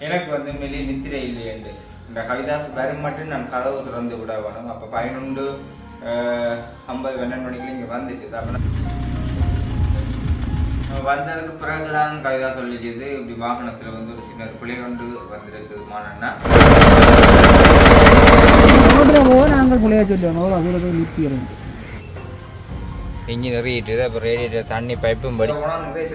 எனக்கு வந்து உண்மையிலேயே நித்திரை இல்லையண்டு இந்த கவிதாஸ் வரும் மட்டும் நான் கதவு திறந்து விட வேணும். அப்போ பதினொன்று ஐம்பது பன்னெண்டு மணிக்குள்ள இங்கே வந்துட்டு அப்போ வந்ததுக்கு பிறகுதான் கவிதா சொல்லிச்சது இப்படி வாகனத்துல வந்து ஒரு சின்ன பிள்ளை கொண்டு வந்திருக்குது போக நாங்கள் பிள்ளைய சொல்லுவோம். அவ்வளோ நிற்கிறோம் இன்ஜின் எறியிட்டு அப்புறம் ரேடியேட்டர் தண்ணி பைப்பும் படி. போனால் நிறைய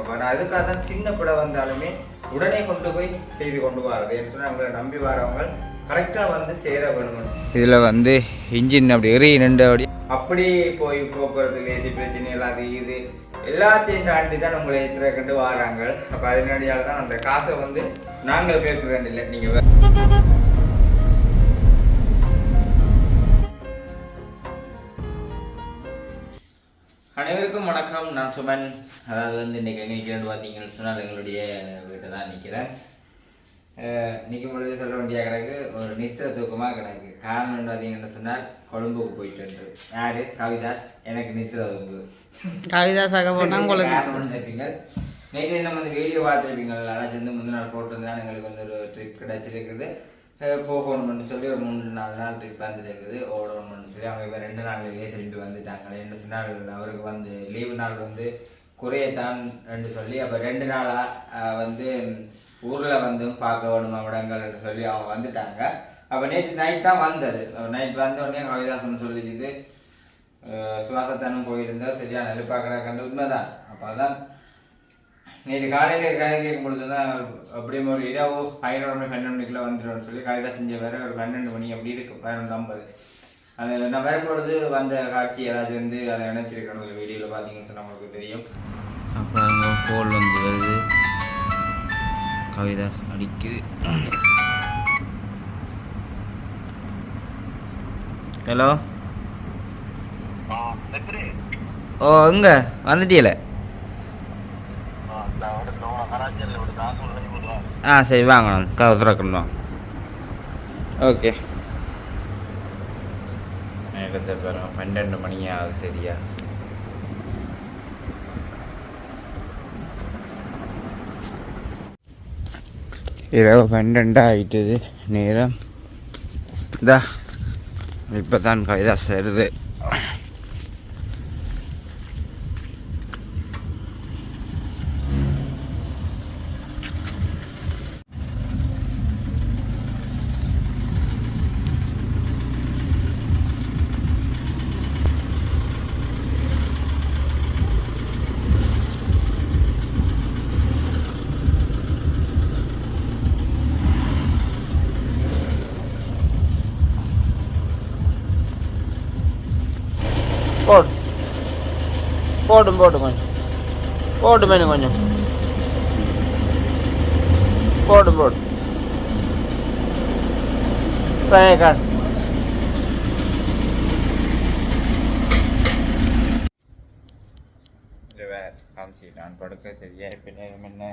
அப்போ நான் அதுக்காக தான் சின்ன பிள்ளை வந்தாலுமே உடனே கொண்டு போய் செய்து கொண்டு வரது ஏன்னு சொன்னால் அவங்களை நம்பி வரவங்க கரெக்டாக வந்து சேர வேணும் இதில் வந்து இன்ஜின் அப்படி எறி நின்று அப்படி அப்படி போய் போக்குவரத்து லேசி பிரச்சனை எல்லாம் அது இது எல்லாத்தையும் தாண்டி தான் உங்களை எத்திர கண்டு வராங்க. அப்போ அதனாடியால தான் அந்த காசை வந்து நாங்கள் கேட்க வேண்டியதில்லை. நீங்கள் அனைவருக்கும் வணக்கம். நான் சுமன். அதாவது வந்து இன்னைக்கு எங்கே நிற்கிறேன்னு பார்த்தீங்கன்னு சொன்னால் எங்களுடைய வீட்டை தான் நிற்கிறேன் நிற்கும் பொழுது சொல்ல வேண்டிய கிடக்கு ஒரு நித்திர தூக்கமாக கிடக்கு காரணம் பார்த்தீங்கன்னு சொன்னால் கொழும்புக்கு போயிட்டு வந்து. யாரு? கவிதாஸ் எனக்கு நித்திர தூக்கு. கவிதாசாக போனால் உங்களுக்கு காரணம் நினைப்பீங்க நேற்று தினம் வந்து வீடியோ பார்த்துருப்பீங்க அதாச்சும் வந்து முந்தின நாள் போட்டிருந்தா எங்களுக்கு வந்து ஒரு ட்ரிப் கிடச்சிருக்குது. போகணும்னு சொல்லி ஒரு மூணு நாலு நாள் ட்ரிப் வந்துருக்குது ஓடணும்னு சொல்லி அவங்க இப்போ ரெண்டு நாள்லயே திரும்பி வந்துட்டாங்க ரெண்டு நாள் அவருக்கு வந்து லீவு நாள் வந்து குறையத்தான் ரெண்டு சொல்லி அப்போ ரெண்டு நாளாக வந்து ஊரில் வந்து பார்க்க வேணும் இடங்கள்னு சொல்லி அவங்க வந்துட்டாங்க. அப்போ நேற்று நைட் தான் வந்தது. நைட் வந்த உடனே கவிதாசன் சொல்லிச்சுது சுவாசத்தானும் போயிருந்தா சரியா நெருப்பா கிடக்கண்டு உண்மைதான். அப்போ தான் நேற்று காலையில் கதை கேட்கும் பொழுது தான் அப்படியே ஒரு இரவு பதினோரு மணி பன்னெண்டு மணிக்குள்ள வந்துடும்னு சொல்லி கவிதா செஞ்ச வேற ஒரு பன்னெண்டு மணி அப்படி இருக்கு. பதினொன்று ஐம்பது. அது நான் வரும்பொழுது வந்த காட்சி ஏதாச்சும் வந்து அதை நினைச்சிருக்கணும் ஒரு வீடியோவில் பார்த்தீங்கன்னு சொன்னால் உங்களுக்கு தெரியும். அப்போ அங்கே கோல் வந்து வருது. கவிதாஸ் அடிக்குது. ஹலோ ஓ எங்க வந்துட்டியல? ஆ சரி வாங்கணும். கதை திறக்கணும். ஓகே. நேரத்தை பாருங்க. பன்னெண்டு மணி ஆகுது சரியா? இரவு பன்னெண்டு ஆகிட்டுது நேரம். இதா இப்போ தான் கவிதா சேருது போடு போட்டும் போட்டும் கொஞ்சம். போடும் மீன் கொஞ்சம். போட்டும் போட்டும். பயக்கார் காமிச்சு நான் படுக்க சரியா இப்போ என்ன?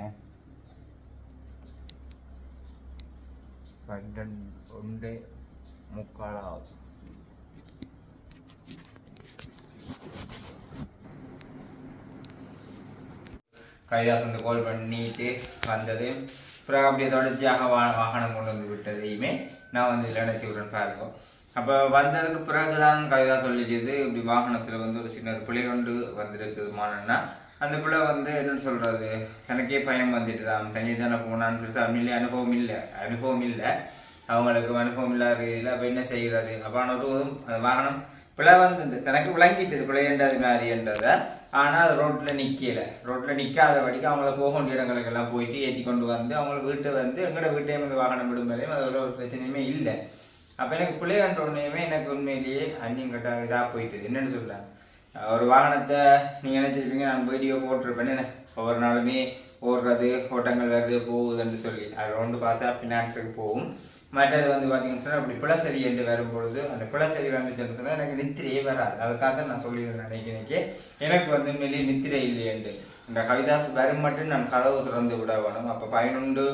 பன்னெண்டு ஒன்று முக்கால் ஆகுது. கைதாஸ் வந்து கோல் பண்ணிட்டு வந்தது. பிறகு அப்படியே தொடர்ச்சியாக வா வாகனம் கொண்டு வந்து விட்டதையுமே நான் வந்து இதில் நினச்சி விட்றேன் பாருங்க அப்போ வந்ததுக்கு பிறகு தான் கவிதா சொல்லிச்சது இப்படி வாகனத்தில் வந்து ஒரு சின்ன ஒரு பிள்ளை கொண்டு வந்திருக்குது மானன்னா அந்த பிள்ளை வந்து என்னன்னு சொல்கிறது தனக்கே பயம் வந்துட்டு தான் தனி தானே போனான்னு பெருசாக இல்லை அனுபவம் இல்லை அனுபவம் இல்லை. அவங்களுக்கு அனுபவம் இல்லாத இதில் அப்போ என்ன செய்கிறது அப்போ ஆனால் அந்த வாகனம் பிழை வந்து தனக்கு விளங்கிட்டது. மாதிரி மாதிரின்றதை ஆனால் அது ரோட்டில் நிற்கல ரோட்டில் நிற்காத வரைக்கும் அவங்கள போக வேண்டிய இடங்களுக்கெல்லாம் போயிட்டு ஏற்றி கொண்டு வந்து அவங்கள வீட்டை வந்து எங்களோட வீட்டையும் வந்து வாகனம் விடும்போதையும் அதில் ஒரு பிரச்சனையுமே இல்லை. அப்போ எனக்கு பிள்ளைகன்ற உடனேயுமே எனக்கு உண்மையிலேயே அஞ்சும் கட்ட இதாக போயிட்டுது. என்னென்னு சொல்ல ஒரு வாகனத்தை நீங்கள் நினச்சிருப்பீங்க நான் வீடியோ போட்டிருப்பேன்னு. என்ன ஒவ்வொரு நாளுமே ஓடுறது ஓட்டங்கள் வருது போகுதுன்னு சொல்லி. அது ஒன்று பார்த்தா ஃபினான்ஸுக்கு போகும். மற்றது வந்து பார்த்தீங்கன்னு சொன்னால் அப்படி பிளசரி என்று வரும்பொழுது அந்த பிளசரி வந்துச்சுன்னு சொன்னால் எனக்கு நித்திரையே வராது. அதுக்காக தான் நான் சொல்லியிருந்தேன் அன்னைக்கு இன்னைக்கு. எனக்கு வந்து உண்மையிலேயே நித்திரை இல்லையண்டு இந்த கவிதாஸ் வரும் மட்டும் நான் கதவு திறந்து விட வேணும். அப்போ பதினொன்று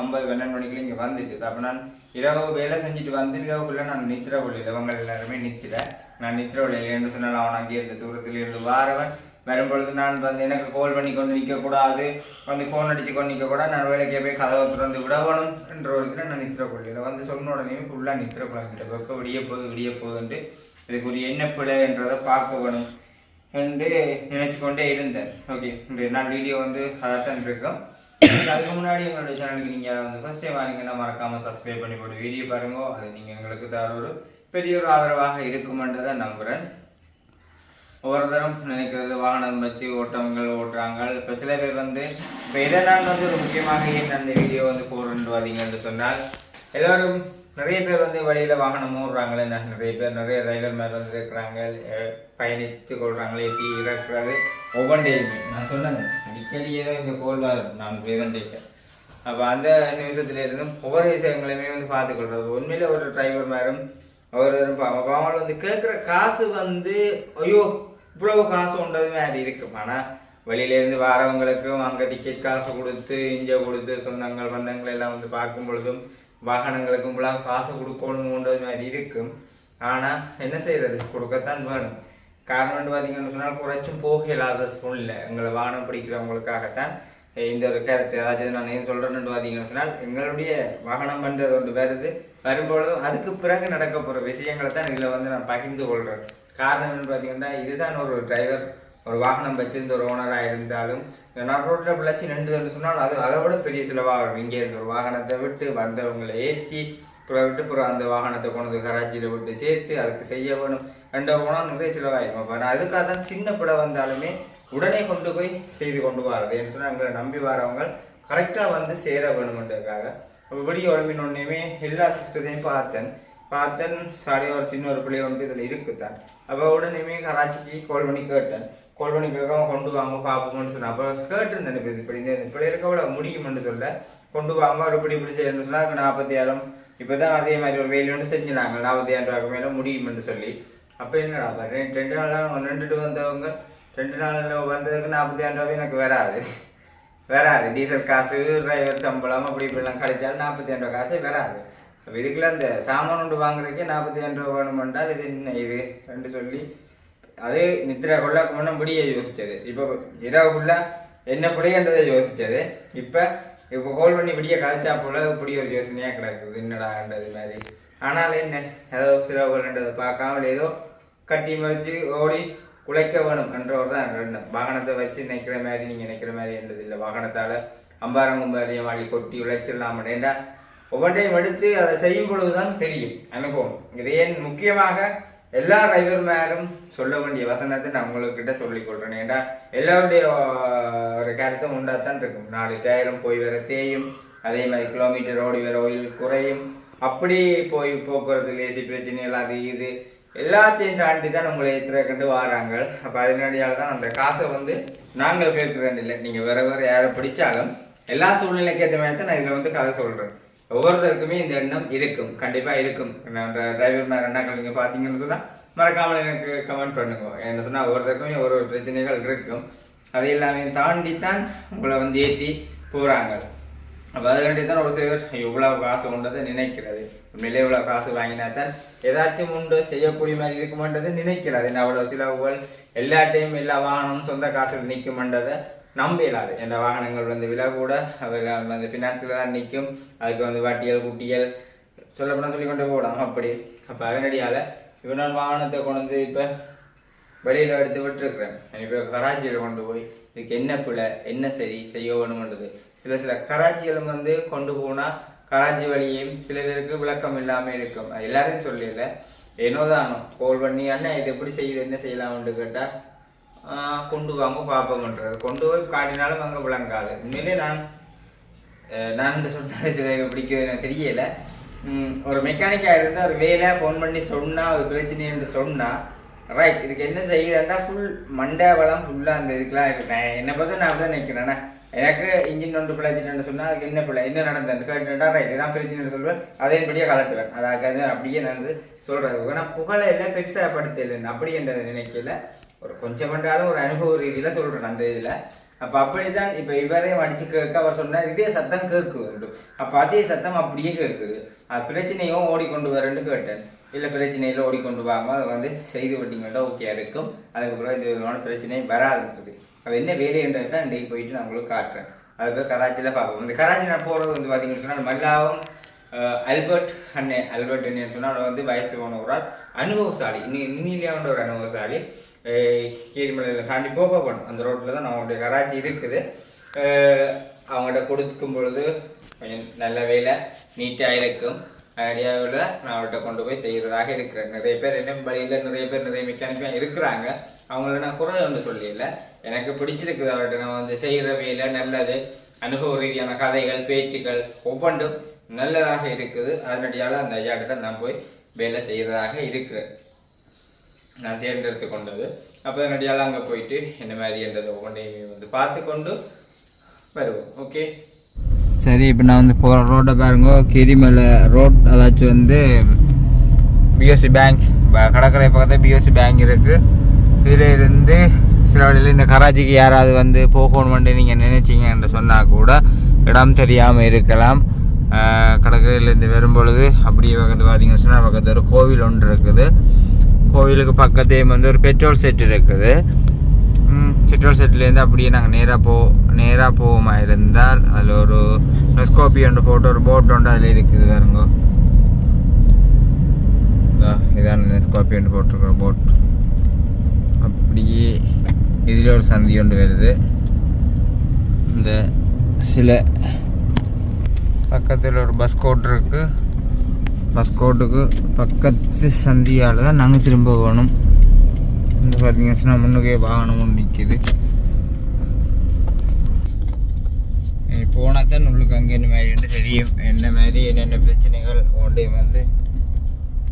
ஐம்பது பன்னெண்டு மணிக்குள்ள இங்கே வந்துட்டு. அப்போ நான் இரவு வேலை செஞ்சுட்டு வந்து இரவுக்குள்ளே நான் நித்திர கொள்ளையில் இவங்க எல்லாருமே நித்திர. நான் நித்திர கொள்ளையில் என்று சொன்னால் அவன் அங்கே இருந்த தூரத்தில் இருந்து வாரவன். வரும்பொழுது நான் வந்து எனக்கு கோல் பண்ணி கொண்டு நிற்கக்கூடாது. வந்து ஃபோன் அடித்து கொண்டு நிற்கக்கூடாது. நான் வேலைக்கு போய் கதவை திறந்து விட வேணும் என்ற ஒரு இதில் நான் நித்திர கொள்ளையில். வந்து சொன்ன உடனே ஃபுல்லாக நித்திர கொள்ளாங்கிட்ட வெப்ப விடிய போகுது விடிய போகுதுன்ட்டு இதுக்கு ஒரு என்ன பிள்ளைன்றதை பார்க்கவேணும் என்று நினச்சி கொண்டே இருந்தேன். ஓகே இன்றைய வீடியோ வந்து அதான் இருக்கோம் அதுக்கு முன்னாடி எங்களுடைய சேனலுக்கு நீங்கள் வந்து ஃபஸ்ட் டைம் வாங்கிங்கன்னா மறக்காமல் சப்ஸ்கிரைப் பண்ணி போட்டு வீடியோ பாருங்க. அது நீங்கள் எங்களுக்கு தர ஒரு பெரிய ஒரு ஆதரவாக இருக்குமென்றதை நம்புகிறேன் ஒவ்வொரு தரம் நினைக்கிறது வாகனம் வச்சு ஓட்டங்கள் ஓட்டுறாங்க இப்போ சில பேர் வந்து இப்போ இதை நான் வந்து ஒரு முக்கியமாக ஏன் அந்த வீடியோ வந்து போடுறது பார்த்தீங்கன்னு சொன்னால் எல்லோரும் நிறைய பேர் வந்து வழியில் வாகனம் ஓடுறாங்களே நிறைய பேர் நிறைய டிரைவர் மேலே வந்து இருக்கிறாங்க பயணித்து கொள்கிறாங்களே ஏற்றி இறக்குறது ஒவ்வொன்றையுமே நான் சொன்னேன் அடிக்கடி ஏதோ இந்த கோல் வரும் நான் வேதண்டைக்க அப்போ அந்த நிமிஷத்துல இருந்தும் ஒவ்வொரு விஷயங்களையுமே வந்து பார்த்துக்கொள்றது உண்மையில ஒரு டிரைவர் மேலும் அவர் பாவம் வந்து கேட்குற காசு வந்து ஐயோ இவ்வளவு காசு உண்டது மாதிரி இருக்கும் ஆனால் வெளியிலேருந்து வரவங்களுக்கும் அங்கே டிக்கெட் காசு கொடுத்து இங்கே கொடுத்து சொந்தங்கள் பந்தங்கள் எல்லாம் வந்து பார்க்கும் பொழுதும் வாகனங்களுக்கும் இவ்வளவு காசு கொடுக்கணும்ன்றது மாதிரி இருக்கும். ஆனால் என்ன செய்யறது கொடுக்கத்தான் வேணும். காரணம் வந்து பார்த்தீங்கன்னு சொன்னால் குறைச்சும் போக இல்லாத சூழ்நிலை. எங்களை வாகனம் பிடிக்கிறவங்களுக்காகத்தான் இந்த ஒரு கருத்து. அதாவது நான் ஏன் சொல்கிறேன்னு பார்த்தீங்கன்னு சொன்னால் எங்களுடைய வாகனம் பண்றது ஒன்று வருது. வரும்பொழுதும் அதுக்கு பிறகு நடக்க போகிற விஷயங்களை தான் இதில் வந்து நான் பகிர்ந்து கொள்கிறேன் காரணம் என்னன்னு பார்த்தீங்கன்னா இதுதான் ஒரு டிரைவர் ஒரு வாகனம் வச்சிருந்த ஒரு ஓனராக இருந்தாலும் நான் ரோட்டில் பிழைச்சி நின்றுதுன்னு சொன்னால் அது அதை விட பெரிய செலவாகும் இங்கே இருந்து ஒரு வாகனத்தை விட்டு வந்தவங்களை ஏற்றி அப்புறம் விட்டு அப்புறம் அந்த வாகனத்தை கொண்டு கராச்சியில் விட்டு சேர்த்து அதுக்கு செய்ய வேணும். ரெண்டு போனால் நிறைய செலவாயிருக்கும் அதுக்காக தான் சின்ன பிள்ளை வந்தாலுமே உடனே கொண்டு போய் செய்து கொண்டு வரது. ஏன்னு சொன்னால் எங்களை நம்பி வரவங்க கரெக்டாக வந்து சேர வேணுமென்றதுக்காக. அப்போ விடிய உடம்பினோடனேயுமே எல்லா சிஸ்டத்தையும் பார்த்தேன். பார்த்தேன் சாரி ஒரு சின்ன ஒரு பிள்ளை வந்து இதில் இருக்குத்தான் அப்போ உடனேயுமே கராச்சிக்கு கால் பண்ணி கேட்டேன். கால் பண்ணி கேட்காம கொண்டு வாங்க பார்ப்போம்னு சொன்னேன். அப்போ கேட்டிருந்தேன் இப்போ இப்படி இந்த இந்த பிள்ளைகளுக்கு அவ்வளோ முடியும்னு சொல்ல. கொண்டு வாங்க ஒரு இப்படி இப்படி செய்யணும்னு சொன்னால் அதுக்கு நாற்பத்தாயிரம் இப்போ தான் அதே மாதிரி ஒரு வேலை ஒன்று செஞ்சினாங்க நாற்பத்தாயிரம் ரூபாய்க்கு மேலே முடியும்னு சொல்லி. அப்போ என்னடா ரெண்டு ரெண்டு நாளாக நின்றுட்டு வந்தவங்க ரெண்டு நாளில் வந்ததுக்கு நாற்பத்தாயிரம் ரூபாய் எனக்கு வராது. வராது. டீசல் காசு டிரைவர் சம்பளம் அப்படி இப்படிலாம் கழிச்சாலும் நாற்பத்தாயிரம் ரூபாய் காசே வராது. அப்போ இதுக்குள்ள இந்த சாமான் ஒன்று வாங்குறதுக்கே நாற்பத்தாயிரம் ரூபா வேணுமென்றால் இது என்ன இது? ரெண்டு சொல்லி அது நித்திரை கொள்ளாக்கு முன்னே முடிய யோசித்தது இப்போ இரவு ஃபுல்லாக என்ன பிள்ளைன்றதை யோசித்தது இப்போ இப்போ கோல் பண்ணி விடிய கதைச்சா போல இப்படி ஒரு யோசனையாக கிடக்குது. என்னடான்றது மாதிரி. ஆனால் என்ன? ஏதோ சில கொள்ன்றதை பார்க்காமல் ஏதோ கட்டி மறிச்சு ஓடி உழைக்க வேணும் என்றவர் தான் எண்ணம். வாகனத்தை வச்சு நினைக்கிற மாதிரி நீங்கள் நினைக்கிற மாதிரி என்றது இல்லை. வாகனத்தால் அம்பாரம் கும்பாரியம் கொட்டி உழைச்சிடலாம் ஏண்டா ஒவ்வொன்றையும் எடுத்து அதை செய்யும் பொழுதுதான் தெரியும் அனுபவம். இது ஏன் முக்கியமாக எல்லா டிரைவர் மேலும் சொல்ல வேண்டிய வசனத்தை நான் உங்கள்கிட்ட சொல்லிக் கொள்றேன் ஏண்டா எல்லாருடைய ஒரு கருத்தும் உண்டாத்தான் இருக்கும். நாலு டயரும் போய் வர தேயும் அதே மாதிரி கிலோமீட்டர் ஓடி வர ஆயில் குறையும். அப்படி போய் போக்குவரத்து லேசி பிரச்சனைகள் அது இது எல்லாத்தையும் தாண்டி தான் உங்களை இத்தனை கண்டு வராங்க அப்போ அதனடியால் தான் அந்த காசை வந்து நாங்கள் கேட்குறேன் இல்லை. நீங்கள் வேற வேற யாரை பிடிச்சாலும் எல்லா சூழ்நிலைக்கு ஏற்ற மாதிரி தான் நான் இதில் வந்து கதை சொல்கிறேன் ஒவ்வொருத்தருக்குமே இந்த எண்ணம் இருக்கும். கண்டிப்பாக இருக்கும். நான் டிரைவர் மேலே அண்ணாக்கள் நீங்கள் பார்த்தீங்கன்னு சொன்னால் மறக்காமல் எனக்கு கமெண்ட் பண்ணுங்க. என்ன சொன்னால் ஒவ்வொருத்தருக்குமே ஒரு ஒரு பிரச்சனைகள் இருக்கும். அது எல்லாமே தாண்டி தான் உங்களை வந்து ஏற்றி போகிறாங்க அப்போ அதுக்காண்டி தான் ஒரு சில இவ்வளோ இவ்வளவு காசு உண்டதை நினைக்கிறது. உண்மையிலே இவ்வளவு காசு வாங்கினா தான் ஏதாச்சும் உண்டு செய்யக்கூடிய மாதிரி இருக்குமென்றதை நினைக்கிறது என்ன அவ்வளோ சிலவுகள்? எல்லா டைம் எல்லா வாகனமும் சொந்த காசில் நிற்குமென்றதை நம்பிடாது இயலாது. வாகனங்கள் வந்து விலை கூட அதில் வந்து ஃபினான்ஸில் தான் நிற்கும் அதுக்கு வந்து வட்டியல் குட்டியல் சொல்லப்போனால் சொல்லி கொண்டு போகலாம். அப்படி. அப்போ அதனடியால் இப்போ வாகனத்தை கொண்டு வந்து இப்போ வெளியில் எடுத்து விட்டுருக்குறேன். இப்போ கராச்சியில் கொண்டு போய் இதுக்கு என்ன பிள்ளை என்ன சரி? செய்ய வேணுமென்றது. சில சில கராச்சிகளும் வந்து கொண்டு போனால் கராச்சி வழியும் சில பேருக்கு விளக்கம் இல்லாமல் இருக்கும். அது எல்லாரையும் சொல்லல என்னோதானோ? கோல் பண்ணி அண்ணன் இது எப்படி செய்யுது? என்ன செய்யலாம்னு கேட்டால் கொண்டு வாங்க பார்ப்போம்ன்றது கொண்டு போய் காட்டினாலும் அங்கே விளங்காது. உண்மையிலே நான் நான் சொன்னது சில பிடிக்குது எனக்கு தெரியல. ஒரு மெக்கானிக்காக இருந்தால் ஒரு வேலை ஃபோன் பண்ணி சொன்னால் ஒரு பிரச்சனை என்று ரைட் இதுக்கு என்ன செய்யுதுன்னா ஃபுல் மண்டை வளம் ஃபுல்லாக அந்த இதுக்கெலாம் இருக்கு. நான் என்னை பொறுத்த நான் தான் நினைக்கிறேன்னா எனக்கு இன்ஜின் ஒன்று பிழைச்சிட்டு சொன்னால் அதுக்கு என்ன பிள்ளை என்ன நடந்தது? கேட்டுட்டா ரைட் இதான் பிரச்சனை சொல்வேன். அதேபடியே கலட்டுவேன் அதாவது அப்படியே நடந்து சொல்கிறது ஆனால் புகழை எல்லாம் பெருசாக படுத்தலை அப்படி என்றதை நினைக்கல. ஒரு கொஞ்சம் பண்ணாலும் ஒரு அனுபவ ரீதியில் சொல்கிறேன் அந்த இதில். அப்ப அப்படிதான் இப்போ இவரையும் அடிச்சு கேட்க அவர் சொன்னார் இதே சத்தம் கேட்குது அப்போ அதே சத்தம் அப்படியே கேட்குது. பிரச்சனையும் ஓடிக்கொண்டு வரேன்னு கேட்டேன். இல்லை பிரச்சனையில் ஓடிக்கொண்டு வாங்க. அதை வந்து செய்து விட்டீங்கன்னா ஓகே இருக்கும். அதுக்கப்புறம் இது விதமான பிரச்சனையும் வராதுன்னு சொல்லி அது என்ன வேலைன்றது தான் இன்றைக்கு போயிட்டு நான் உங்களுக்கு காட்டுறேன். அது போய் கராச்சியில் பார்ப்போம். இந்த கராச்சி நான் போகிறது வந்து பார்த்தீங்கன்னு சொன்னால் மல்லாவும் அல்பர்ட் அண்ணே அல்பர்ட் அண்ணன் சொன்னால் அவர் வந்து வயசு போன ஒரு ஆள் அனுபவசாலி. இன்னும் இன்னிலியாண்ட ஒரு அனுபவசாலி. கீழ்மலையில் தாண்டி போக போகணும். அந்த ரோட்டில் தான் நம்மளுடைய கராச்சி இருக்குது. அவங்கள்ட்ட கொடுக்கும் பொழுது கொஞ்சம் நல்ல வேலை நீட்டாக இருக்கும். ஐடியாவில் நான் அவர்கிட்ட கொண்டு போய் செய்கிறதாக இருக்கிறேன். நிறைய பேர் என்ன வழியில் நிறைய பேர் நிறைய மெக்கானிக்காக இருக்கிறாங்க. அவங்கள நான் குறை ஒன்று சொல்லல. எனக்கு பிடிச்சிருக்குது அவர்கிட்ட. நான் வந்து செய்கிற வேலை நல்லது. அனுபவ ரீதியான கதைகள் பேச்சுக்கள் ஒவ்வொன்றும் நல்லதாக இருக்குது. அதனடியால் அந்த ஐயாட்ட தான் நான் போய் வேலை செய்கிறதாக இருக்கிறேன் நான் தேர்ந்தெடுத்து கொண்டது. அப்போ அதனடியால் அங்கே போயிட்டு என்ன மாதிரி என்றதை ஒவ்வொன்றையும் வந்து பார்த்து கொண்டு வருவோம். ஓகே? சரி இப்போ நான் வந்து போகிற ரோட்டை பாருங்க. கிரிமலை ரோட் அதாச்சும் வந்து பிஎஸ்சி பேங்க் கடற்கரை பக்கத்தில் பிஎஸ்சி பேங்க் இருக்குது இதில் இருந்து சில வழியில் இந்த கராச்சிக்கு யாராவது வந்து போகணுமெண்டு நீங்கள் நினைச்சிங்கன்னு சொன்னால் கூட இடம் தெரியாமல் இருக்கலாம். கடற்கரையிலேருந்து வரும்பொழுது அப்படியே பக்கத்து பார்த்தீங்கன்னு சொன்னால் பக்கத்தில் ஒரு கோவில் ஒன்று இருக்குது. கோவிலுக்கு பக்கத்தே வந்து ஒரு பெட்ரோல் செட் இருக்குது. பெட்ரோல் செட்லேருந்து அப்படியே நாங்கள் நேராக போ நேராக போவோமா இருந்தால் அதில் ஒரு ஸ்கோப்பி ஒன்று போட்டு ஒரு போட் ஒன்று அதில் இருக்குது பாருங்க. இதா, இதான் ஸ்கோப்பி ஒன்று போட்டிருக்கிற போட் அப்படியே இதில் ஒரு சந்தி ஒன்று வருது இந்த சில பக்கத்தில் ஒரு பஸ் கோட் இருக்குது பஸ் கோட்டுக்கு பக்கத்து சந்தியால் தான் நாங்கள் திரும்ப போகணும் இந்த பார்த்தீங்கன்னா சொன்னால் முன்னுக்கே வாகனம் ஒன்று நிற்கிது போனால் தான் உள்ளுக்கு அங்கே என்ன மாதிரி தெரியும் என்ன மாதிரி என்னென்ன பிரச்சனைகள் ஒன்றையும் வந்து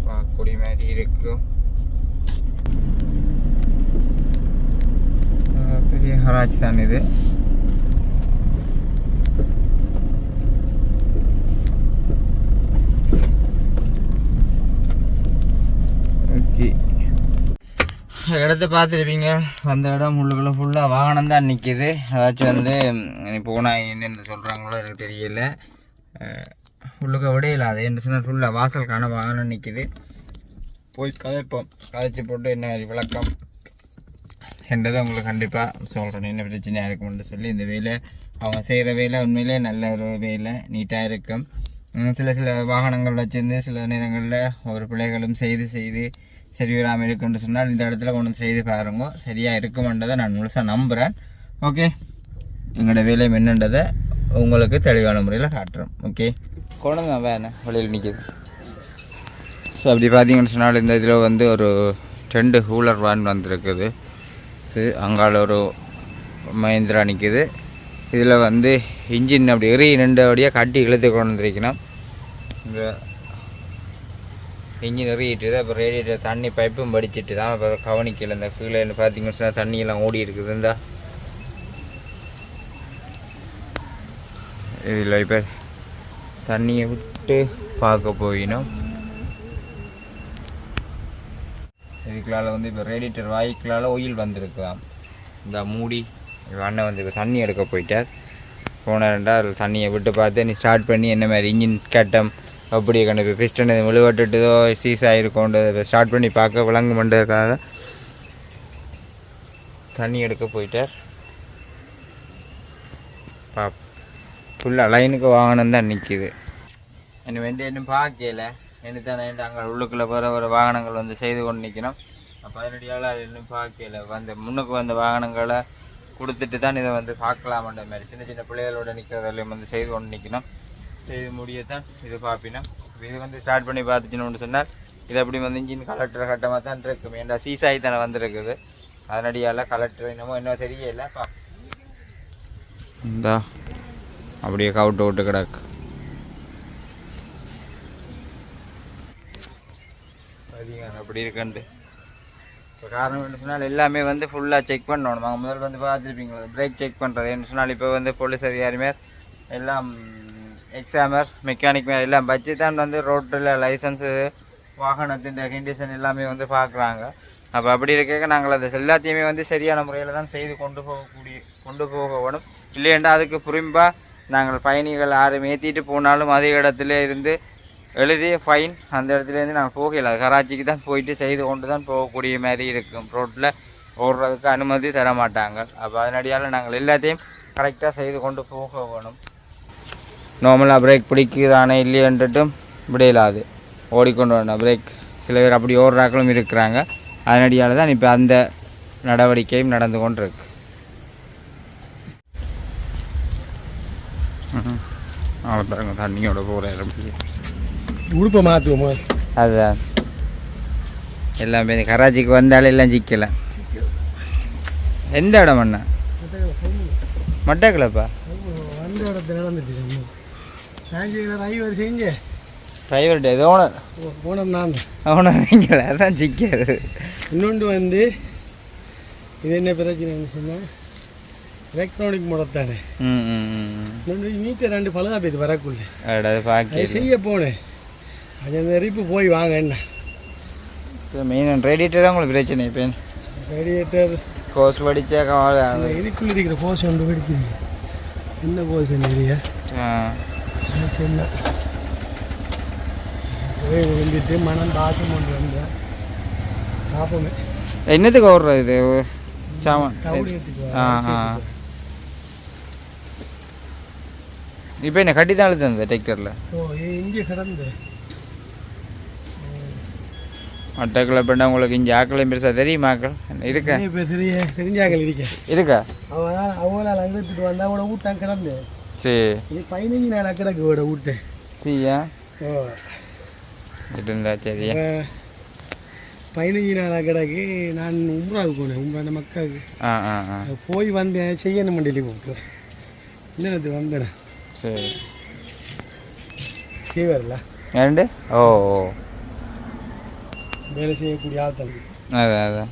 பார்க்கக்கூடிய மாதிரி இருக்கும் ஆஹ் பெரிய ஹராஜ் தான் இது ஓகே இடத்த பார்த்துருப்பீங்க அந்த இடம் உள்ளுக்குள்ள ஃபுல்லாக வாகனம் தான் நிற்கிது அதாச்சும் வந்து நீ போனால் என்னென்னு சொல்கிறாங்களோ எனக்கு தெரியல. உள்ளுக்க விடையில அது என்ன சொன்னால் ஃபுல்லாக வாசலுக்கான வாகனம் நிற்கிது போய் கதைப்போம் கதைச்சி போட்டு என்ன விளக்கம் என்றதை உங்களுக்கு கண்டிப்பாக சொல்கிறேன் என்ன பிரச்சனையாக இருக்கும்னு சொல்லி இந்த வேலை அவங்க செய்கிற வேலை உண்மையிலே நல்ல ஒரு வேலை நீட்டாக இருக்கும். சில சில வாகனங்கள் வச்சிருந்து சில நேரங்களில் ஒரு பிள்ளைகளும் செய்து செய்து சரி வராமல் இருக்குன்னு சொன்னால் இந்த இடத்துல கொண்டு செய்து பாருங்க. சரியாக இருக்குமென்றதை நான் முழுசாக நம்புகிறேன் ஓகே எங்களோட வேலை என்னன்றதை உங்களுக்கு தெளிவான முறையில் காட்டுறோம். ஓகே குழந்தை வேணே வழியில் நிற்கிது ஸோ அப்படி பார்த்தீங்கன்னு சொன்னால் இந்த இதில் வந்து ஒரு ரெண்டு ஹூலர் வேன் வந்திருக்குது. இது அங்கால ஒரு மஹேந்திரா நிற்குது இதில் வந்து இன்ஜின் அப்படி எறி நின்றபடியாக கட்டி இழுத்து கொண்டு வந்திருக்கணும். இந்த இன்ஜின் எறியிட்டு அப்புறம் ரேடியேட்டர் தண்ணி பைப்பும் படிச்சிட்டு தான் இப்போ கவனிக்கல. இந்த கீழே பார்த்தீங்கன்னு சொன்னால் தண்ணியெல்லாம் ஓடி இருக்குது. இந்த. இதில் இப்போ தண்ணியை விட்டு பார்க்க போயினோம். இதுக்குள்ளால வந்து இப்போ ரேடியேட்டர் வாய்க்குள்ளால ஒயில் வந்திருக்கலாம் இந்த மூடி அண்ணன் வந்து இப்போ தண்ணி எடுக்க போயிட்டார். போன ரெண்டாவது தண்ணியை விட்டு பார்த்து நீ ஸ்டார்ட் பண்ணி என்ன மாதிரி இன்ஜின் கட்டம் அப்படி கண்டு இப்போ பிஸ்டன் இது சீஸ் ஆகிருக்கோன்றதை ஸ்டார்ட் பண்ணி பார்க்க விளங்கு பண்ணுறதுக்காக தண்ணி எடுக்க போயிட்டார். பாப் ஃபுல்லாக லைனுக்கு வாகனம் தான் நிற்கிது என்னை வேண்டிய இன்னும் பார்க்கல. என்னத்தானே அங்கே உள்ளுக்குள்ளே போகிற ஒரு வாகனங்கள் வந்து செய்து கொண்டு நிற்கணும் அப்போ அதனடியால் அது இன்னும் பார்க்கல. வந்த முன்னுக்கு வந்த வாகனங்களை கொடுத்துட்டு தான் இதை வந்து பார்க்கலாமன்ற மாதிரி சின்ன சின்ன பிள்ளைகளோட நிற்கிறதுலையும் வந்து செய்து கொண்டு நிற்கணும் செய்து முடியத்தான் இது பார்ப்பினோம். இது வந்து ஸ்டார்ட் பண்ணி பார்த்துச்சுன்னு சொன்னால் இது அப்படி வந்து இன்ஜின் கலெக்டர் கட்டமாக தான் இருக்கும். ஏன்டா சீசாயி தானே வந்திருக்குது. அதனடியால் கலெக்டர் என்னமோ இன்னும் தெரியல. பா. இந்தா அப்படியே கவுட்டு விட்டு கிடக்கு. பார்த்தீங்க அப்படி இருக்குன்ட்டு. இப்போ காரணம் என்ன சொன்னால் எல்லாமே வந்து ஃபுல்லாக செக் பண்ணணும். நாங்கள் முதல்ல வந்து பார்த்துருப்பீங்களா? பிரேக் செக் பண்ணுறது என்ன சொன்னால் இப்போ வந்து போலீஸ் அதிகாரிமே எல்லாம் எக்ஸாமர் மெக்கானிக் மேல் எல்லாம் வச்சு தான் வந்து ரோட்டில் லைசன்ஸு வாகனத்தின் கண்டிஷன் எல்லாமே வந்து பார்க்குறாங்க. அப்போ அப்படி இருக்க நாங்கள் அதை எல்லாத்தையுமே வந்து சரியான முறையில் தான் செய்து கொண்டு போகக்கூடிய கொண்டு போக வேணும் அதுக்கு புரிம்பாக நாங்கள் பயணிகள் யாரும் ஏற்றிட்டு போனாலும் அதே இடத்துல இருந்து எழுதி ஃபைன் அந்த இடத்துலேருந்து நாங்கள் போகல. கராச்சிக்கு தான் போயிட்டு செய்து கொண்டு தான் போகக்கூடிய மாதிரி இருக்கும். ரோட்டில் ஓடுறதுக்கு அனுமதி தர மாட்டாங்க. அப்போ அதனடியால் நாங்கள் எல்லாத்தையும் கரெக்டாக செய்து கொண்டு போக வேணும். நார்மலாக பிரேக் பிடிக்குதானே இல்லையன்ட்டுட்டும் விடையிலாது ஓடிக்கொண்டு வரணும். பிரேக் சில பேர் அப்படி ஓடுறாக்களும் இருக்கிறாங்க. அதனடியால் தான் இப்போ அந்த நடவடிக்கையும் நடந்து கொண்டிருக்கு. அவ்வளோ பாருங்க. தண்ணியோட போகிற உடுப்பை மாற்றுவோமா அதுதான் எல்லாமே கராச்சிக்கு வந்தாலும் எல்லாம் சிக்கல எந்த இடம் அண்ணா? மட்டக்கிழப்பா வந்த இடத்துல நடந்துட்டு டிரைவர் செஞ்சு டிரைவர்கிட்ட ஏதோ ஓனர் போனோம் நான் ஓனர் நீங்கள? அதான் சிக்காது இன்னொன்று வந்து இது என்ன பிரச்சனைன்னு சொன்னால் எலக்ட்ரானிக் முடம் தானே. ம் ம் ம் ம். இன்னொன்று மீட்டர் ரெண்டு பழுதா போயிட்டு வரக்குள்ள. செய்ய போனேன். அது அந்த ரிப்பு போய் வாங்க என்ன? மெயின் ரெடிட்டு தான் உங்களுக்கு பிரச்சனை இப்போ. ரேடியேட்டர் கோர்ஸ் படித்தா அந்த இதுக்குள்ள இருக்கிற போஸ் ஒன்று பிடிக்குது. என்ன ஆ. சின்ன போய் விழுந்துட்டு மனம் தாசம் கொண்டு வந்தேன் பார்ப்போமே என்னத்துக்கு ஓடுறது இது? சாமான். ஆ ஆ. இப்போ என்ன கட்டி தான் அழுத்தது டிராக்டரில் ஓ இங்கே கிடந்து. மட்டக்கில் பண்ண உங்களுக்கு இங்கே ஆக்களையும் பெருசாக தெரியுமாக்கள் இருக்கா? இப்போ தெரிய தெரிஞ்சாக்கள் இருக்க. இருக்கா? அவன் அவங்களால் அங்கே எடுத்துட்டு வந்தா கூட ஊட்டான் கிடந்து. சரி. பதினஞ்சு நாள் கிடக்கு விட ஊட்டேன் சரியா ஓ இருந்தா சரியா. பதினஞ்சு நாளாக கிடக்கு. நான் உம்ராவுக்கு போனேன். உம்ரா ஆ ஆ ஆ. அது போய் வந்தேன் செய்யணும் மண்டிலி கூப்பிட்டு என்னது வந்தேன். சரி. ஏண்டு ஓ ஓ. வேலை செய்யக்கூடிய ஆள் தம்பி அதான் அதான்.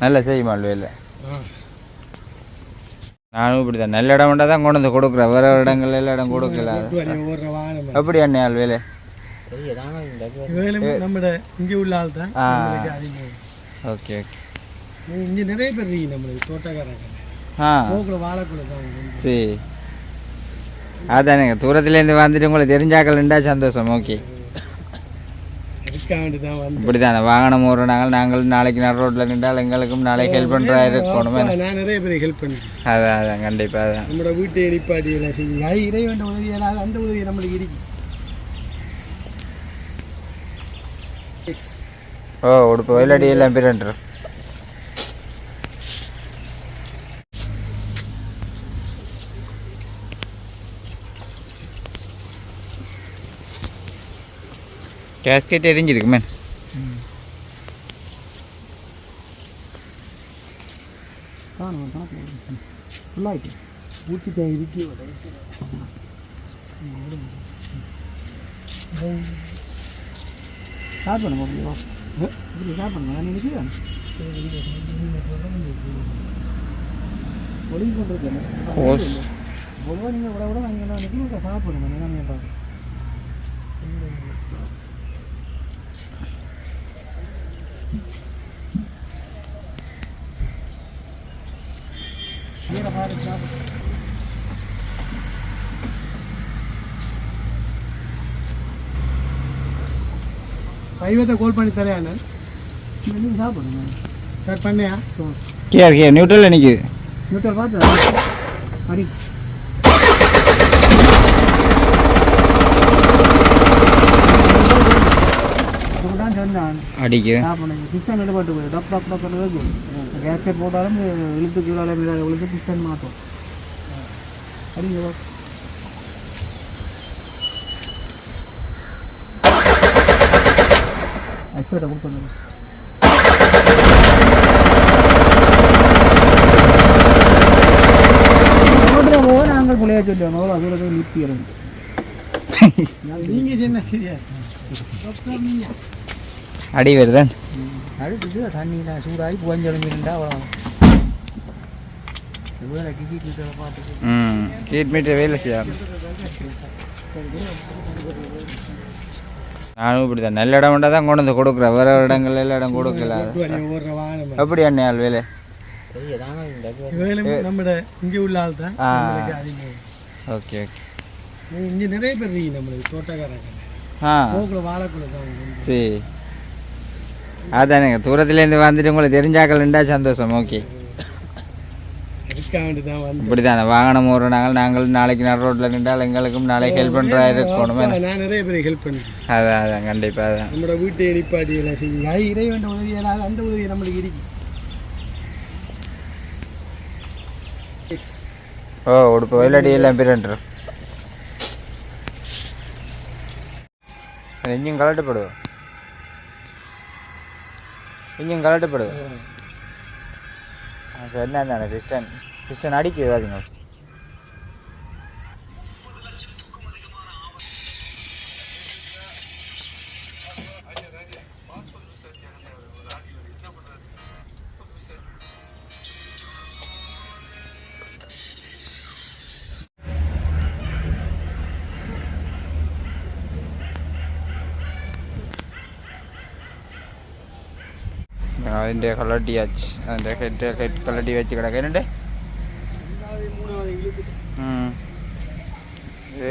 நல்லா செய்யுமா வேலை நானும் இப்படி தான் நல்ல இடம் தான் கொண்டு வந்து கொடுக்குறேன் வேற இடங்கள்ல எல்லாம் இடம் கொடுக்கல. எப்படி அண்ணே ஆள் வேலை நம்மட இங்கே உள்ள ஆள் தான் ஆ. நம்மளுக்கு அதிகம். Okay okay. இங்கே நிறைய பேர் இருக்கீங்க நம்மளுக்கு தோட்டக்காரங்க. ஆ. போக்குள்ள வாழக்குள்ள சாங்க சரி. அதானுங்க தூரத்துலேருந்து வந்துட்டு உங்களுக்கு தெரிஞ்சாக்கலண்டா சந்தோஷம். ஓகே. வேண்டி தான் வந்து. இப்படி தானே வாகனம் ஓடுற நாங்கள் நாளைக்கு நடு ரோட்டில் நின்றால் எங்களுக்கும் நாளைக்கு ஹெல்ப் பண்ணுறா இருக்கணும் நான் நிறைய பேர் ஹெல்ப் பண்ணேன் அதான் அதான் கண்டிப்பாக அதான். நம்மளோட வீட்டை எல்லாம் செய்யுங்க அது உதவி ஏதாவது அந்த உதவி நம்மளுக்கு இருக்கு. ஓ உடுப்பு வெள்ளடி எல்லாம் பிறன்று கேஸ்கெட் எரிஞ்சிருக்கு மேன் காணும் காணும் ஃபுல்லாகிட்டு ஊற்றி தான் இருக்கு ஸ்டார்ட் பண்ணுங்க அப்படியே இப்படி ஸ்டார்ட் பண்ணுங்க நான் நினைக்கிறேன் ஒளிஞ்சு பொதுவாக நீங்கள் விட விட சாப்பிடுங்க என்ன பண்ணுறாங்க கீரை பாரு சாப்பிடு பைவத்தை கோல் பண்ணி தரேன் நீங்கள் சாப்பிடுங்க ஸ்டார்ட் பண்ணியா கேர் கேர் நியூட்ரல் நிற்கிது நியூட்டர் பார்த்து அடி சாப்பிடுங்க பிஸ்டன் எடுபட்டு போய் டப் டப் டப் இருக்கும் கேஸ்கெட் போட்டாலும் இழுத்து கீழே விழுந்து பிஸ்டன் மாட்டோம் அடிங்க வா. எக்ஸ்பர்ட்டை கொடுத்துருங்க நாங்கள் பிள்ளைய சொல்லுவோம் அவ்வளோ தூரத்தில் நிறுத்தி இறங்கு நீங்கள் என்ன சரியா நீங்கள் அடி வருதான் அடுத்தது தண்ணியில் சூடாகி புகஞ்சொழிஞ்சிருந்தா நானும் இப்படி தான் நல்ல இடம் தான் கொண்டு வந்து கொடுக்குறேன். வேற இடங்கள்ல எல்லாம் இடம் கொடுக்கல. எப்படி அண்ணையால் வேலை? வேலை நம்மட இங்கே உள்ள ஆள் தான். Okay okay. இங்கே நிறைய பேர் இருக்கீங்க நம்மளுக்கு தோட்டக்காரங்க. ஆ. போக்குள்ள வாழைக்குள்ள சாமி சரி. அதானுங்க. தூரத்துலேருந்து வந்துட்டு உங்களுக்கு தெரிஞ்சாக்கலண்டா சந்தோஷம். ஓகே. வந்து. இப்படி தானே வாகனம் ஓடுற நாங்கள் நாளைக்கு நடு ரோட்டில் நின்றால் எங்களுக்கும் நாளைக்கு ஹெல்ப் பண்ணுறா இருக்கணும். நான் நிறைய பேர் ஹெல்ப் பண்ணிருக்கேன் அதான் அதான் கண்டிப்பாக அதான். நம்மளோட வீட்டை நிப்பாட்டி எல்லாம் செய்யுங்க. இறைவன் உதவி ஏதாவது அந்த உதவி நம்மளுக்கு இருக்கு. ஓ உடுப்பு வெள்ளடி எல்லாம் பிறன்று. இஞ்சும் கலட்டப்படுவோம் இஞ்சும் கலட்டப்படுவோம் என்ன தானே பிஸ்டன் பிஸ்டன் அடிக்குது பாருங்க അതിൻ്റെ കള്ളട്ടി വച്ച് അതിൻ്റെ ഹെഡ് ഹെഡ് കള്ളട്ടി വെച്ച് കിടക്കുന്നുണ്ട് மூணாவது இழுத்து ഇത്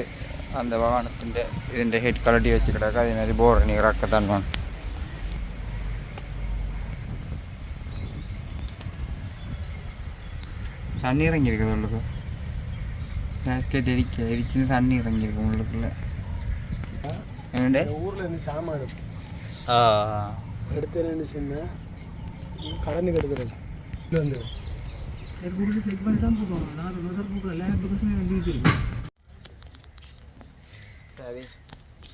അന്ത വാഹനത്തിൻ്റെ ഇതിൻ്റെ ഹെഡ് കളടി വെച്ച് കിടക്കുക അതേമാതിരി ബോറിനി ഇറക്കെ തന്നെ തണ്ണി ഇറങ്ങിയിരിക്കും ഉള്ളിൽ ബാസ്കറ്റ് ഇരിക്കുക ഇരിക്കുന്ന തണ്ണി ഇറങ്ങിയിരിക്കും ഉള്ളിൽ എങ്ങനെ ഊരിൽ സാമാനം എടുത്തതിന് കടന്നു കെടുക്കുന്നില്ല சாமான் குடிச்சு செக் பண்ணி தான் போகணும் நான் ரிசர்வ் போகல லேப் புக்கஸுமே வந்துட்டு இருக்கு சரி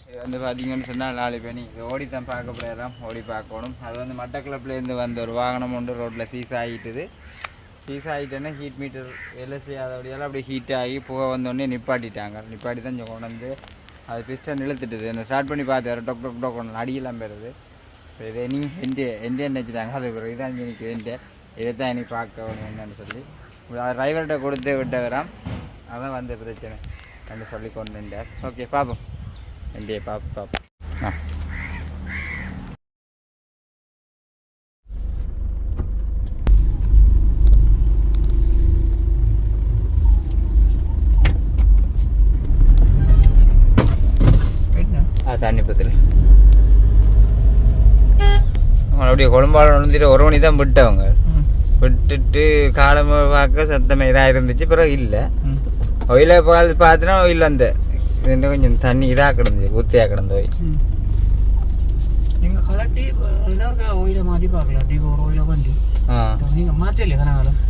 இது வந்து பார்த்தீங்கன்னு சொன்னால் நாலு பேணி இது ஓடி தான் பார்க்க போயிடலாம் ஓடி பார்க்கணும் அது வந்து மட்டக்கிளப்புலேருந்து வந்த ஒரு வாகனம் ஒன்று ரோட்டில் சீஸ் ஆகிட்டுது சீஸ் ஆகிட்டோன்னே ஹீட் மீட்டர் வேலை செய்யாதபடியால் அப்படியே ஹீட் ஆகி புகை வந்தோடனே நிப்பாட்டிட்டாங்க நிப்பாட்டி தான் இங்கே கொண்டு வந்து அது பிஸ்டன் நிலத்துட்டுது என்ன ஸ்டார்ட் பண்ணி பார்த்தாரு டொக் டொக் டொக் ஒன்று அடியெல்லாம் பெறுது இப்போ இதை நீ எந்த எந்த நினச்சிட்டாங்க அது ஒரு இதான் எனக்கு எந்த இதை தான் எனக்கு பார்க்க வேணும் என்னன்னு சொல்லி. டிரைவர்கிட்ட கொடுத்து விட்ட வரான் அதான் வந்த பிரச்சனை என்று சொல்லி கொண்டு வந்தார் ஓகே பார்ப்போம் என்டைய பாப்பு பார்ப்போம் ஆ தண்ணி பத்தில் அப்படியே கொழும்பாலம் விழுந்துட்டு ஒரு மணி தான் விட்டவங்க. விட்டுட்டு காலமாக பார்க்க சத்தமாக இதாக இருந்துச்சு. பிறகு இல்லை. ஒயில பார்த்து பார்த்தினா ஒயில் அந்த கொஞ்சம் தண்ணி இதாக கிடந்துச்சு ஊத்தியாக கிடந்த ஒயில்.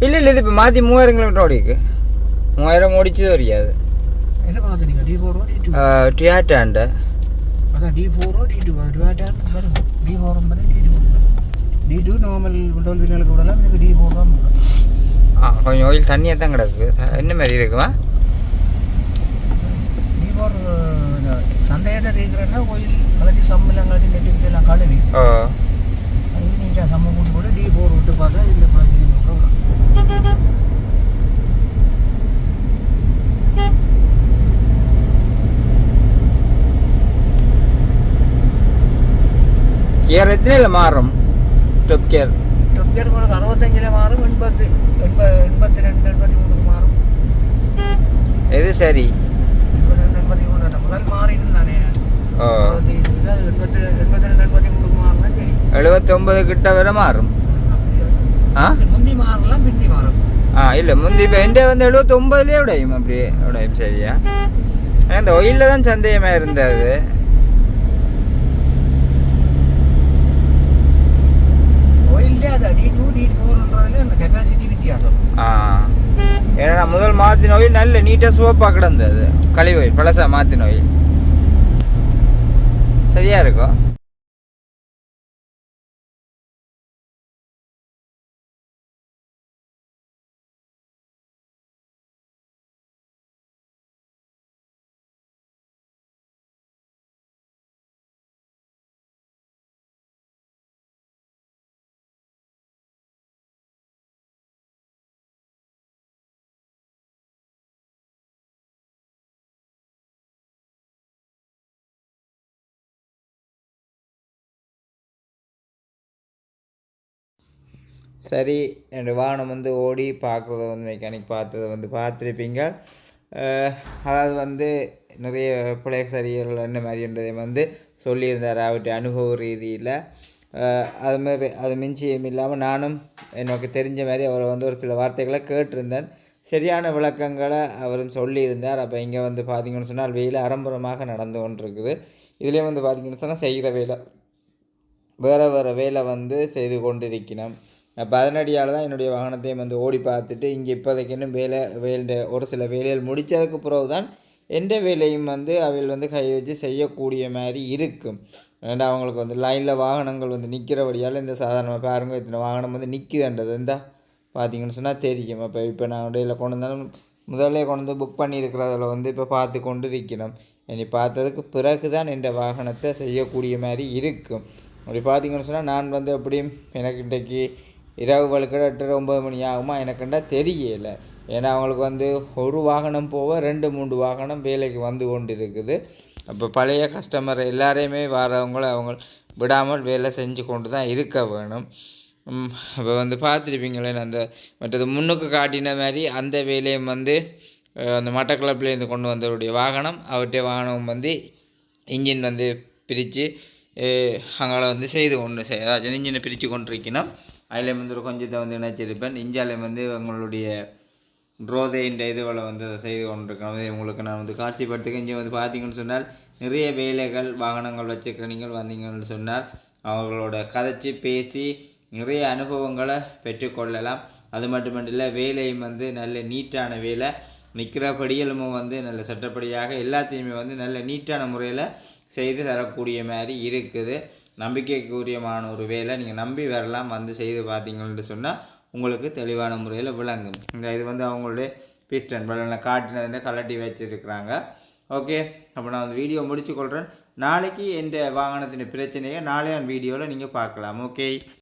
இல்லை இல்லை இது இப்போ மாற்றி மூவாயிரம் கிலோமீட்டர் ஓடிக்கு மூவாயிரம் ஓடிச்சு தெரியாது. எதை மாற்றுறீங்க டி ஃபோரோ டி டூ டியாட்டாண்ட அதான் டி ஃபோரோ T two T ஃபோரும் T two T two normal toll வீரர்களுக்கு விடலாம்? எனக்கு டி ஃபோர் தான் ஆ கொஞ்சம் ஒயில் தண்ணியாக தான் கிடக்கு. என்ன மாதிரி இருக்குமா? டி ஃபோர் சந்தையத்தை தேய்க்கிறேன்னா கோயில் கலட்டி சம்மெல்லாம் கலட்டி நெட்டுக்கிட்டு எல்லாம் கழுவி. அது நீட்டாக சம்ம கூட்டு போட்டு டி ஃபோர் விட்டு பார்த்தா இதில் கவலை கியர் எத்தனை மாறும்? டொப் கியர் டாப் கியர் உங்களுக்கு அறுபத்தஞ்சில் மாறும் எண்பத்து எண்ப எண்பத்தி ரெண்டு எண்பத்தி மூணுக்கு மாறும் எது சரி எண்பத்தி ரெண்டு எண்பத்தி மூணு அந்த முதல் மாறி இருந்தானே எழுபத்தொம்பது கிட்ட வரை மாறும் முந்தி மாறலாம் பிந்தி மாறும் ஆ இல்லை முந்தி இப்போ எந்த வந்து எழுபத்தொம்பதுலேயே விடையும் அப்படியே விடையும் சரியா இந்த ஒயிலில் தான் சந்தேகமாக இருந்தது கோயிலே அது டி டூ டி ஃபோர்ன்றதுல அந்த கெப்பாசிட்டி வித்தியாசம் ஆ ஏன்னா முதல் மாற்றின நோய் நல்ல நீட்டாக சோப்பாக கிடந்தது களி பழச மாத்தி மாற்றின சரியா இருக்கும் சரி என் வாகனம் வந்து ஓடி பார்க்குறத வந்து மெக்கானிக் பார்த்ததை வந்து பார்த்துருப்பீங்க. அதாவது வந்து நிறைய பிழை சரிகள் என்ன மாதிரின்றதை வந்து சொல்லியிருந்தார். அவருடைய அனுபவ ரீதியில். அது மாதிரி அது மிஞ்சியும் இல்லாமல் நானும் எனக்கு தெரிஞ்ச மாதிரி அவரை வந்து ஒரு சில வார்த்தைகளை கேட்டிருந்தேன். சரியான விளக்கங்களை அவரும் சொல்லியிருந்தார். அப்போ இங்கே வந்து பார்த்தீங்கன்னு சொன்னால் வெயில் அரம்பரமாக நடந்து கொண்டிருக்குது. இதுலேயே வந்து பார்த்தீங்கன்னு சொன்னால் செய்கிற வேலை வேறு வேறு வேலை வந்து செய்து கொண்டிருக்கணும் அப்போ அதனடியால் தான் என்னுடைய வாகனத்தையும் வந்து ஓடி பார்த்துட்டு இங்கே இப்போதைக்கு இன்னும் வேலை வேலை ஒரு சில வேலைகள் முடித்ததுக்கு பிறகு தான் எந்த வேலையும் வந்து அவையில் வந்து கை வச்சு செய்யக்கூடிய மாதிரி இருக்கும். ஏன்னா அவங்களுக்கு வந்து லைனில் வாகனங்கள் வந்து நிற்கிறபடியால் இந்த சாதாரணமாக பாருங்க இத்தனை வாகனம் வந்து நிற்குதுன்றது இந்த பார்த்தீங்கன்னு சொன்னால் தெரியும். அப்போ இப்போ நான் இடையில கொண்டு வந்தாலும் முதல்ல கொண்டு வந்து புக் பண்ணியிருக்கிறதில் வந்து இப்போ பார்த்து கொண்டு இருக்கணும் இனி பார்த்ததுக்கு பிறகு தான் இந்த வாகனத்தை செய்யக்கூடிய மாதிரி இருக்கும். அப்படி பார்த்தீங்கன்னு சொன்னால் நான் வந்து எப்படியும் எனக்கு இன்றைக்கு இரவு வழுக்கிட எட்டு ஒம்பது மணி ஆகுமா? எனக்குண்டா தெரியல. ஏன்னா அவங்களுக்கு வந்து ஒரு வாகனம் போக ரெண்டு மூன்று வாகனம் வேலைக்கு வந்து கொண்டு இருக்குது அப்போ பழைய கஸ்டமர் எல்லாரையுமே வரவங்கள அவங்க விடாமல் வேலை செஞ்சு கொண்டு தான் இருக்க வேணும். இப்போ வந்து பார்த்துருப்பீங்களே அந்த மற்றது முன்னுக்கு காட்டின மாதிரி அந்த வேலையும் வந்து அந்த மட்டக்களப்புலேருந்து கொண்டு வந்தவருடைய வாகனம் அவருடைய வாகனம் வந்து இன்ஜின் வந்து பிரித்து அங்கே வந்து செய்து கொண்டு செய்ய அதாவது இன்ஜினை பிரித்து கொண்டிருக்கணும். அதில் வந்து ஒரு கொஞ்சத்தை வந்து இணைச்சிருப்பேன் இஞ்சாலே வந்து உங்களுடைய ரோதைன்ற இதுகளை வந்து அதை செய்து கொண்டிருக்கேன் அதை உங்களுக்கு நான் வந்து காட்சிப்படுத்துக்க இங்கே வந்து பார்த்தீங்கன்னு சொன்னால் நிறைய வேலைகள் வாகனங்கள் வச்சுருக்க நீங்கள் வந்தீங்கன்னு சொன்னால் அவங்களோட கதைச்சி பேசி நிறைய அனுபவங்களை பெற்றுக்கொள்ளலாம். அது மட்டுமல்ல வேலையும் வந்து நல்ல நீட்டான வேலை. நிற்கிறபடியிலும் வந்து நல்ல சட்டப்படியாக எல்லாத்தையுமே வந்து நல்ல நீட்டான முறையில் செய்து தரக்கூடிய மாதிரி இருக்குது. நம்பிக்கைக்குரியமான ஒரு வேலை. நீங்கள் நம்பி வரலாம் வந்து செய்து பார்த்தீங்கன்னு சொன்னால் உங்களுக்கு தெளிவான முறையில் விளங்கும். இந்த இது வந்து அவங்களுடைய பிஸ்டன் பலனில் காட்டினதுன்னு கலட்டி வச்சுருக்குறாங்க. ஓகே அப்போ நான் அந்த வீடியோ முடிச்சு கொள்கிறேன் நாளைக்கு எந்த வாகனத்தின் பிரச்சனையை நாளைய வீடியோவில் நீங்கள் பார்க்கலாம். ஓகே